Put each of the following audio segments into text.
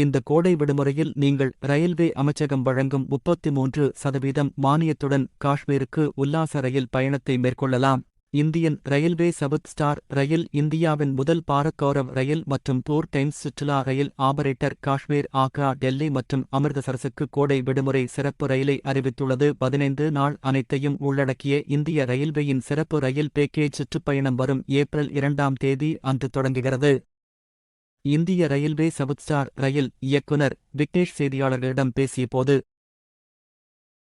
இந்த கோடை விடுமுறையில் நீங்கள் ரயில்வே அமைச்சகம் வழங்கும் முப்பத்தி மூன்று சதவீதம் மானியத்துடன் காஷ்மீருக்கு உல்லாச ரயில் பயணத்தை மேற்கொள்ளலாம். Indian Railway South Star Rail இந்தியாவின் முதல் பாரக்கௌரவ் ரயில் மற்றும் டூர் டைம்ஸ் சுற்றுலா ரயில் ஆபரேட்டர் காஷ்மீர் ஆக்ரா டெல்லி மற்றும் அமிர்தசரசுக்கு கோடை விடுமுறை சிறப்பு ரயிலை அறிவித்துள்ளது. பதினைந்து நாள் அனைத்தையும் உள்ளடக்கிய இந்திய ரயில்வேயின் சிறப்பு ரயில் பேக்கேஜ் சுற்றுப்பயணம் வரும் ஏப்ரல் இரண்டாம் தேதி அன்று தொடங்குகிறது. இந்திய ரயில்வே சவுத்ஸ்டார் ரயில் இயக்குனர் விக்னேஷ் செய்தியாளர்களிடம் பேசியபோது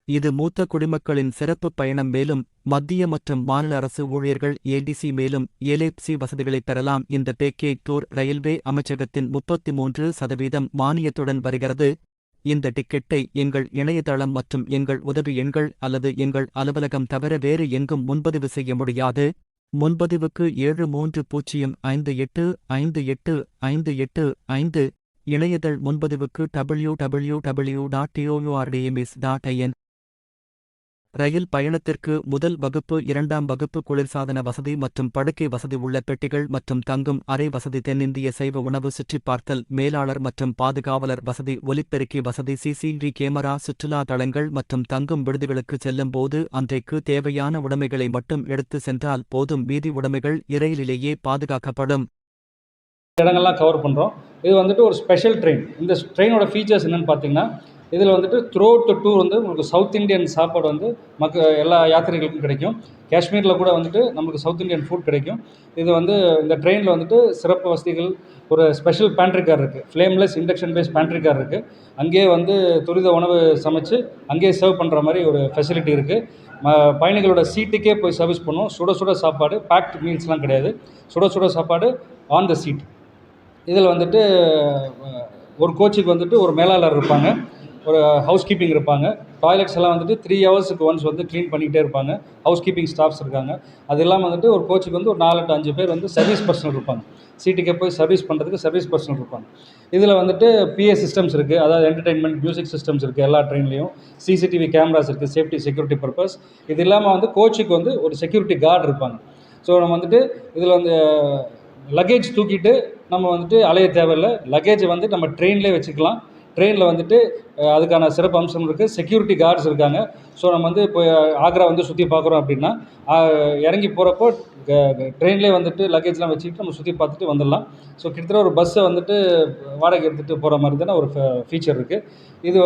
இது மூத்த குடிமக்களின் சிறப்பு பயணம் மேலும் மத்திய மற்றும் மாநில அரசு ஊழியர்கள் ஏடிசி மேலும் ஏலேப்சி வசதிகளை பெறலாம். இந்த பேக்கேஜ் டூர் ரயில்வே அமைச்சகத்தின் முப்பத்தி மூன்று சதவீதம் மானியத்துடன் வருகிறது. இந்த டிக்கெட்டை எங்கள் இணையதளம் மற்றும் எங்கள் உதவி எண்கள் அல்லது எங்கள் அலுவலகம் தவிர வேறு எங்கும் முன்பதிவு செய்ய முடியாது. முன்பதிவுக்கு ஏழு மூன்று பூஜ்ஜியம் ஐந்து எட்டு ஐந்து எட்டு ஐந்து எட்டு ஐந்து இணையதள் முன்பதிவுக்கு W W W dot TOURTMS dot IN ரயில் பயணத்திற்கு முதல் வகுப்பு இரண்டாம் வகுப்பு குளிர்சாதன வசதி மற்றும் படுக்கை வசதி உள்ள பெட்டிகள் மற்றும் தங்கும் அறை வசதி தென்னிந்திய சைவ உணவு சுற்றிப்பார்த்தல் மேலாளர் மற்றும் பாதுகாவலர் வசதி ஒலிபெருக்கி வசதி சிசிடி கேமரா சுற்றுலா தளங்கள் மற்றும் தங்கும் விடுதிகளுக்கு செல்லும் போது அன்றைக்கு தேவையான உடைமைகளை மட்டும் எடுத்து சென்றால் போதும் மீதி உடைமைகள் இரயிலிலேயே பாதுகாக்கப்படும். இடங்கள்லாம் கவர் பண்ணுறோம் இது வந்துட்டு ஒரு ஸ்பெஷல் ட்ரெயின் இந்த ட்ரெயினோட ஃபீச்சர்ஸ் என்னென்னு பார்த்தீங்கன்னா இதில் வந்துட்டு த்ரோ டு டூர் வந்து உங்களுக்கு சவுத் இந்தியன் சாப்பாடு வந்து மக்க எல்லா யாத்திரைகளுக்கும் கிடைக்கும். காஷ்மீரில் கூட வந்துட்டு நம்மளுக்கு சவுத் இந்தியன் ஃபுட் கிடைக்கும். இது வந்து இந்த ட்ரெயினில் வந்துட்டு சிறப்பு வசதிகள் ஒரு ஸ்பெஷல் பேண்ட்ரி கார் இருக்குது flameless induction base pantry car இருக்குது அங்கேயே வந்து துரித உணவு சமைச்சு அங்கேயே சர்வ் பண்ணுற மாதிரி ஒரு ஃபெசிலிட்டி இருக்குது பயணிகளோட சீட்டுக்கே போய் சர்வீஸ் பண்ணுவோம். சுட சுட சாப்பாடு பேக்ட் மீல்ஸ்லாம் கிடையாது. சுட சுட சாப்பாடு ஆன் த சீட் இதில் வந்துட்டு ஒரு கோச்சுக்கு வந்துட்டு ஒரு மேலாளர் இருப்பாங்க. ஒரு ஹவுஸ் கீப்பிங் இருப்பாங்க. டாய்லெட்ஸ் எல்லாம் வந்துட்டு த்ரீ ஹவர்ஸுக்கு ஒன்ஸ் வந்து க்ளீன் பண்ணிகிட்டே இருப்பாங்க. ஹவுஸ் கீப்பிங் ஸ்டாஃப்ஸ் இருக்காங்க. அது இல்லாமல் வந்துட்டு ஒரு கோச்சுக்கு வந்து ஒரு நாலு டு அஞ்சு பேர் வந்து சர்வீஸ் பர்சனல் இருப்பாங்க. சீட்டுக்கே போய் சர்வீஸ் பண்ணுறதுக்கு சர்வீஸ் பர்சனல் இருப்பாங்க. இதில் வந்துட்டு பிஏ சிஸ்டம்ஸ் இருக்குது அதாவது என்டர்டெயின்மெண்ட் மியூசிக் சிஸ்டம்ஸ் இருக்குது எல்லா ட்ரெயின்லேயும் சிசிடிவி கேமராஸ் இருக்குது சேஃப்டி செக்யூரிட்டி பர்பஸ் இது இல்லாமல் வந்து கோச்சுக்கு வந்து ஒரு செக்யூரிட்டி கார்டு இருப்பாங்க. ஸோ நம்ம வந்துட்டு இதில் வந்து லக்கேஜ் தூக்கிட்டு நம்ம வந்துட்டு அலைய தேவையில்லை. லக்கேஜை வந்து நம்ம ட்ரெயின்லேயே வச்சுக்கலாம். ட்ரெயினில் வந்துட்டு அதுக்கான சிறப்பு அம்சம் இருக்குது செக்யூரிட்டி கார்ட்ஸ் இருக்காங்க. ஸோ நம்ம வந்து இப்போ ஆக்ரா வந்து சுற்றி பார்க்குறோம் அப்படின்னா இறங்கி போகிறப்போ ட்ரெயின்லேயே வந்துட்டு லக்கேஜ்லாம் வச்சுக்கிட்டு நம்ம சுற்றி பார்த்துட்டு வந்துடலாம். ஸோ கிட்டத்தட்ட ஒரு பஸ்ஸை வந்துட்டு வாடகை எடுத்துகிட்டு போகிற மாதிரி தானே ஒரு ஃபீச்சர் இருக்குது இது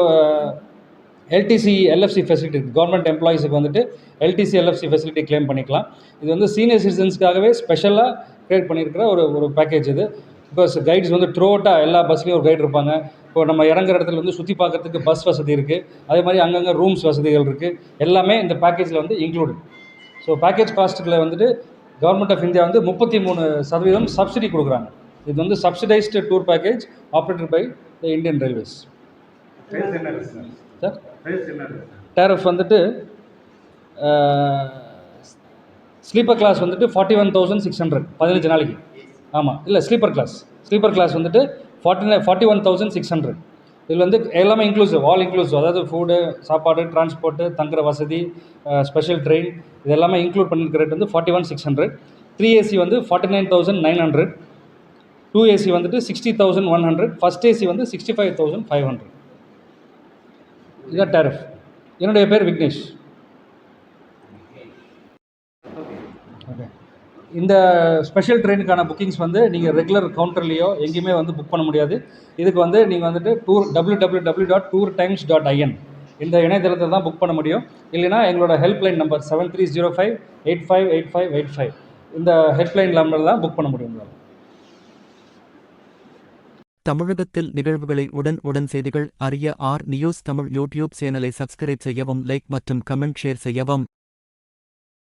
எல்டிசி எல்எஃப்சி ஃபெசிலிட்டி கவர்மெண்ட் எம்ப்ளாயிஸுக்கு வந்துட்டு எல்டிசி எல்எஃப்சி ஃபெசிலிட்டி கிளைம் பண்ணிக்கலாம். இது வந்து சீனியர் சிட்டிசன்ஸ்க்காகவே ஸ்பெஷலாக க்ரியேட் பண்ணியிருக்கிற ஒரு ஒரு பேக்கேஜ் இது. பிகாஸ் கைட்ஸ் வந்து த்ரூ அவுட்டாக எல்லா பஸ்லேயும் ஒரு கைடு இருப்பாங்க. இப்போ நம்ம இறங்குற இடத்துல வந்து சுற்றி பார்க்கறதுக்கு பஸ் வசதி இருக்குது அதே மாதிரி அங்கங்கே ரூம்ஸ் வசதிகள் இருக்குது எல்லாமே இந்த பேக்கேஜில் வந்து இன்க்ளூடட் ஸோ பேக்கேஜ் காஸ்ட்டுகளை வந்துட்டு கவர்மெண்ட் ஆஃப் இந்தியா வந்து முப்பத்தி மூணு சதவீதம் சப்சிடி கொடுக்குறாங்க. இது வந்து subsidised tour package operated by the Indian Railways sir tariff வந்துட்டு ஸ்லீப்பர் கிளாஸ் வந்துட்டு forty one thousand six hundred பதினஞ்சு நாளைக்கு. ஆமாம் இல்லை ஸ்லீப்பர் கிளாஸ் ஸ்லீப்பர் கிளாஸ் வந்துட்டு forty nine forty one thousand six hundred இதில் வந்து எல்லாமே இன்க்ளூசிவ் ஆல் இன்க்ளூசிவ் அதாவது ஃபுட்டு சாப்பாடு டிரான்ஸ்போர்ட்டு தங்குற வசதி ஸ்பெஷல் ட்ரெயின் இது எல்லாமே இன்க்ளூட் பண்ணிருக்க ரேட் வந்து forty one six hundred three AC வந்து forty nine thousand nine hundred two AC வந்துட்டு sixty thousand one hundred first AC வந்து sixty five thousand five hundred இதுதான் டேரிஃப் என்னுடைய பேர் விக்னேஷ். இந்த ஸ்பெஷல் ட்ரெயினுக்கான புக்கிங்ஸ் வந்து நீங்கள் ரெகுலர் கவுண்டர்லேயோ எங்கேயுமே வந்து புக் பண்ண முடியாது. இதுக்கு வந்து நீங்கள் வந்துட்டு tour W W W dot tour times dot IN இந்த இணையதளத்தில் தான் புக் பண்ண முடியும். இல்லைனா எங்களோட helpline number seven three zero five eight five eight five eight five இந்த ஹெல்ப்லைன் நம்பர் தான் புக் பண்ண முடியும். உங்களால் தமிழகத்தில் நிகழ்வுகளை உடன் உடன் செய்திகள் அறிய ஆர் நியூஸ் தமிழ் யூடியூப் சேனலை சப்ஸ்கிரைப் செய்யவும் லைக் மற்றும் கமெண்ட் ஷேர் செய்யவும்.